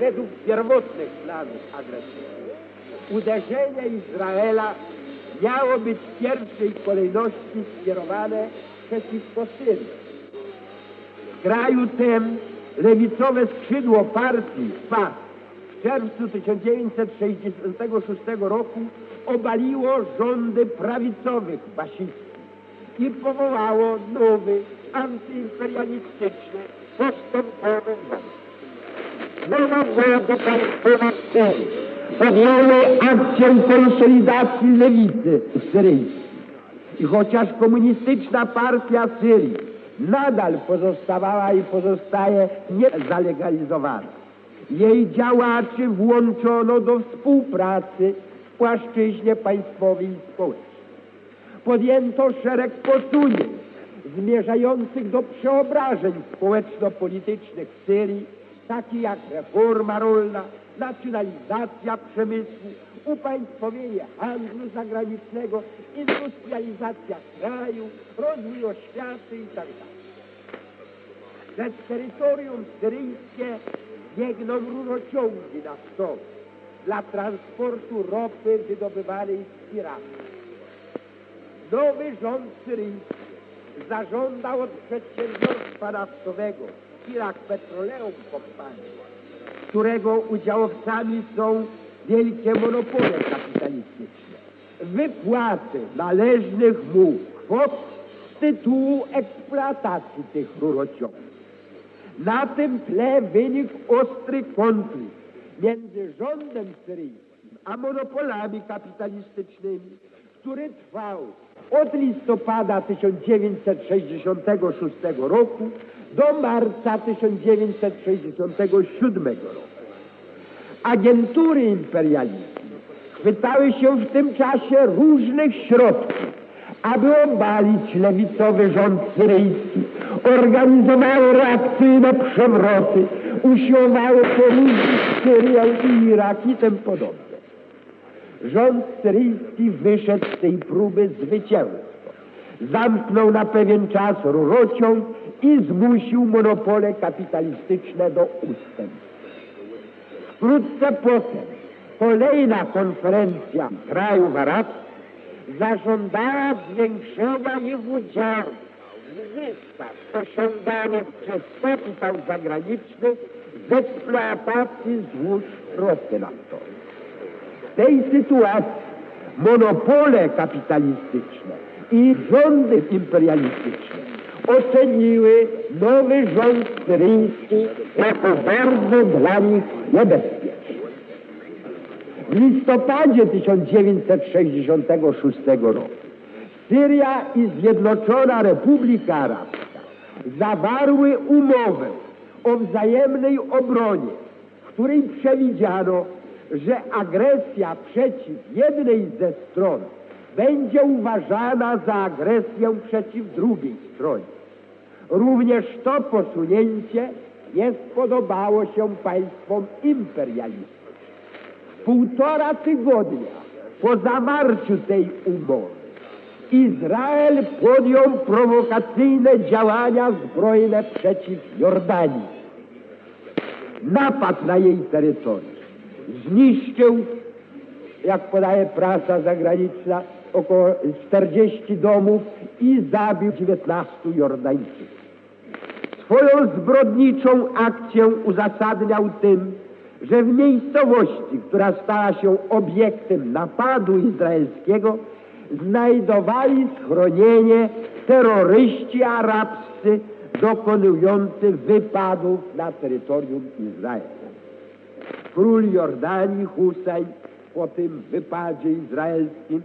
według pierwotnych planów agresji. Uderzenie Izraela miało być w pierwszej kolejności skierowane przeciwko Syrii. W kraju tym lewicowe skrzydło partii FAS w czerwcu 1966 roku obaliło rządy prawicowych basistów i powołało nowy, antyimperialistyczny, postępowy rząd. Państwowa w Syrii podjęły akcję konsolidacji lewicy syryjskiej. I chociaż komunistyczna partia Syrii nadal pozostawała i pozostaje niezalegalizowana, jej działaczy włączono do współpracy w płaszczyźnie państwowej i społecznej. Podjęto szereg posunięć zmierzających do przeobrażeń społeczno-politycznych w Syrii, takich jak reforma rolna, nacjonalizacja przemysłu, upaństwowienie handlu zagranicznego, industrializacja kraju, rozwój oświaty itd. Przez terytorium syryjskie biegną rurociągi naftowe dla transportu ropy wydobywanej z Iraku. Nowy rząd syryjski zażądał od przedsiębiorstwa naftowego Irak Petroleum Company, którego udziałowcami są wielkie monopole kapitalistyczne, wypłaty należnych mu kwot z tytułu eksploatacji tych rurociągów. Na tym tle wynikł ostry konflikt między rządem syryjskim a monopolami kapitalistycznymi, który trwał od listopada 1966 roku do marca 1967 roku. Agentury imperializmu chwytały się w tym czasie różnych środków, aby obalić lewicowy rząd syryjski, organizowały reakcyjne przewroty, usiłowały poruszyć Syrię i Irak i tym podobne. Rząd syryjski wyszedł z tej próby zwycięstwo. Zamknął na pewien czas rurociąg i zmusił monopole kapitalistyczne do ustępstw. Wkrótce potem kolejna konferencja krajów arabskich zażądała zwiększenia ich udziału w zyskach osiąganych przez kapitał zagraniczny z eksploatacji złóż ropy naftowej. W tej sytuacji monopole kapitalistyczne i rządy imperialistyczne oceniły nowy rząd syryjski jako bardzo dla nich niebezpieczny. W listopadzie 1966 roku Syria i Zjednoczona Republika Arabska zawarły umowę o wzajemnej obronie, w której przewidziano, że agresja przeciw jednej ze stron będzie uważana za agresję przeciw drugiej stronie. Również to posunięcie nie spodobało się państwom imperialistycznym. Półtora tygodnia po zawarciu tej umowy Izrael podjął prowokacyjne działania zbrojne przeciw Jordanii. Napadł na jej terytorium. Zniszczył, jak podaje prasa zagraniczna, około 40 domów i zabił 19 Jordańczyków. Swoją zbrodniczą akcję uzasadniał tym, że w miejscowości, która stała się obiektem napadu izraelskiego, znajdowali schronienie terroryści arabscy dokonujący wypadów na terytorium Izraela. Król Jordanii Hussein po tym wypadzie izraelskim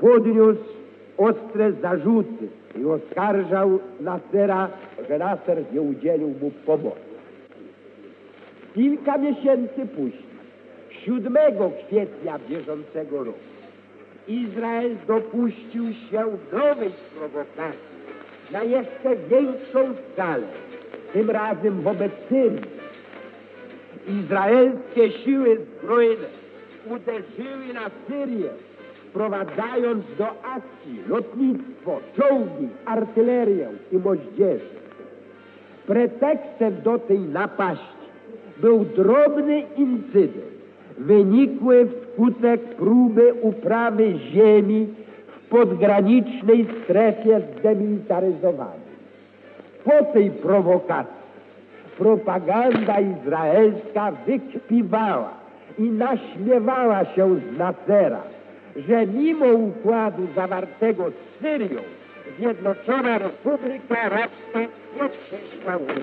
podniósł ostre zarzuty i oskarżał Nasera, że Naser nie udzielił mu pomocy. Kilka miesięcy później, 7 kwietnia bieżącego roku, Izrael dopuścił się nowej prowokacji na jeszcze większą skalę, tym razem wobec Syrii. Izraelskie siły zbrojne uderzyły na Syrię, wprowadzając do akcji lotnictwo, czołgi, artylerię i moździerze. Pretekstem do tej napaści był drobny incydent, wynikły wskutek próby uprawy ziemi w podgranicznej strefie zdemilitaryzowanej. Po tej prowokacji propaganda izraelska wykpiwała i naśmiewała się z Nasera, że mimo układu zawartego z Syrią, Zjednoczona Republika Arabska nie przyszła Unię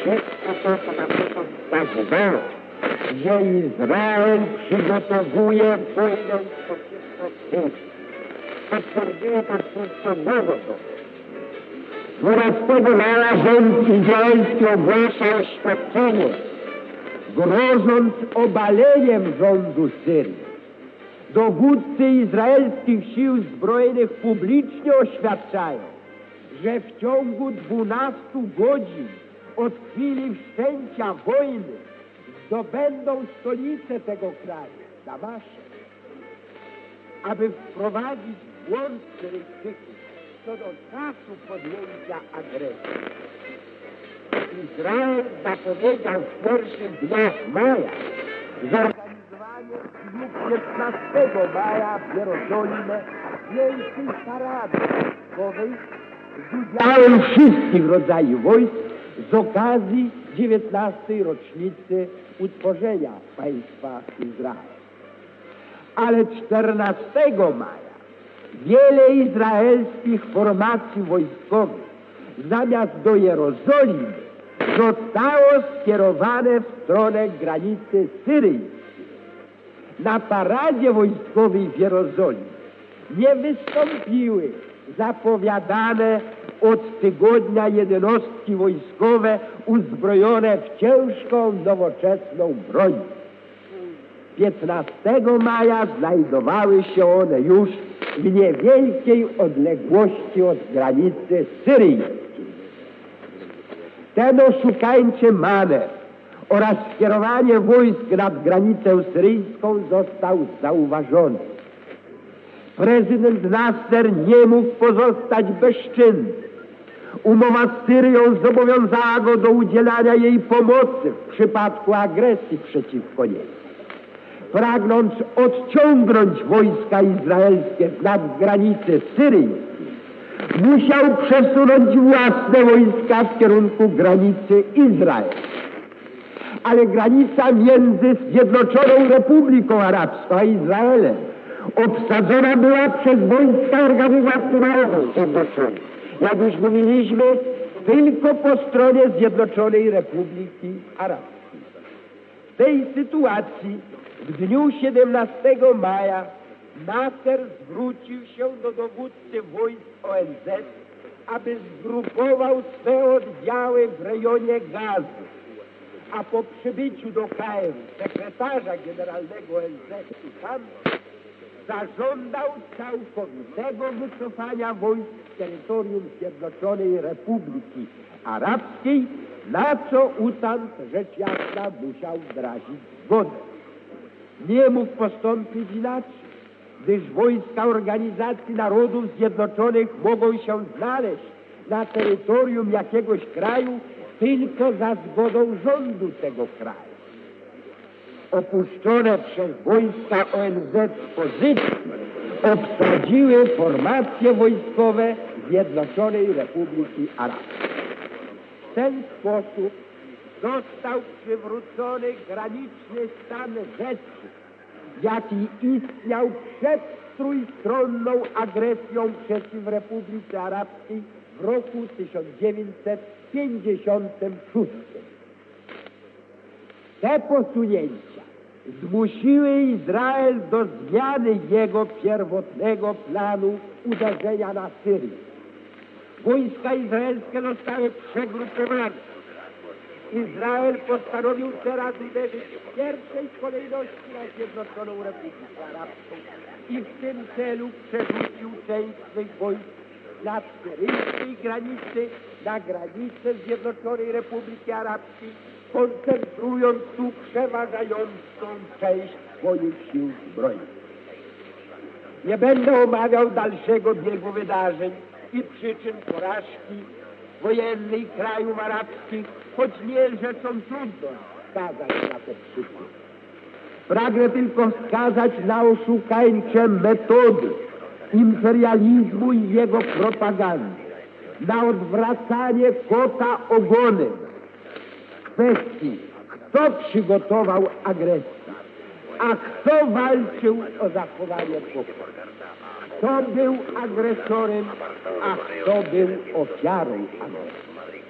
Wszystko to, co nam się wskazywało, że Izrael przygotowuje wojnę przeciwko Syrii. Potwierdziły to wszystko dowodów. 12 maja rząd izraelski ogłasza oświadczenie, grożąc obaleniem rządu Syrii. Dowódcy izraelskich sił zbrojnych publicznie oświadczają, że w ciągu 12 godzin od chwili wszczęcia wojny zdobędą stolicę tego kraju, Damaszek, aby wprowadzić błąd Syryjczyków co do czasu podjęcia agresji. Izrael zapowiedział w pierwszych dniach maja dniu 15 maja w Jerozolimie wielkiej parady wojskowej z udziałem wszystkich rodzajów wojsk z okazji 19. rocznicy utworzenia państwa Izrael. Ale 14 maja wiele izraelskich formacji wojskowych zamiast do Jerozolimy zostało skierowane w stronę granicy syryjskiej. Na paradzie wojskowej w Jerozolimie nie wystąpiły zapowiadane od tygodnia jednostki wojskowe uzbrojone w ciężką, nowoczesną broń. 15 maja znajdowały się one już w niewielkiej odległości od granicy syryjskiej. Ten oszukańczy manewr oraz skierowanie wojsk nad granicę syryjską został zauważony. Prezydent Nasser nie mógł pozostać bezczynny. Umowa z Syrią zobowiązała go do udzielania jej pomocy w przypadku agresji przeciwko niej. Pragnąc odciągnąć wojska izraelskie nad granice syryjskiej, musiał przesunąć własne wojska w kierunku granicy Izrael. Ale granica między Zjednoczoną Republiką Arabską a Izraelem obsadzona była przez wojska Organizacji Narodów Zjednoczonych. Jak już mówiliśmy, tylko po stronie Zjednoczonej Republiki Arabskiej. W tej sytuacji w dniu 17 maja Nasser zwrócił się do dowódcy wojsk ONZ, aby zgrupował swe oddziały w rejonie Gazy, a po przybyciu do Kairu sekretarza generalnego ONZ i tam zażądał całkowitego wycofania wojsk z terytorium Zjednoczonej Republiki Arabskiej, na co utant rzecz jasna musiał wyrazić zgodę. Nie mógł postąpić inaczej, gdyż wojska Organizacji Narodów Zjednoczonych mogą się znaleźć na terytorium jakiegoś kraju tylko za zgodą rządu tego kraju. Opuszczone przez wojska ONZ pozycje obsadziły formacje wojskowe Zjednoczonej Republiki Arabskiej. W ten sposób został przywrócony graniczny stan rzeczy, jaki istniał przed trójstronną agresją przeciw Republice Arabskiej w roku 1956. Te posunięcia zmusiły Izrael do zmiany jego pierwotnego planu uderzenia na Syrię. Wojska izraelskie zostały przegrupowane. Izrael postanowił teraz uderzyć w pierwszej kolejności na Zjednoczoną Republikę Arabską i w tym celu przerzucił część swych wojsk nad syryjskiej granicy na granicę Zjednoczonej Republiki Arabskiej, koncentrując tu przeważającą część swoich sił zbrojnych. Nie będę omawiał dalszego biegu wydarzeń i przyczyn porażki wojennej krajów arabskich choć nie rzeczą trudną wskazać na te przykład. Pragnę tylko wskazać na oszukańcze metody imperializmu i jego propagandy, na odwracanie kota ogonem kwestii, kto przygotował agresję, a kto walczył o zachowanie pokoju. Kto był agresorem, a kto był ofiarą agresji.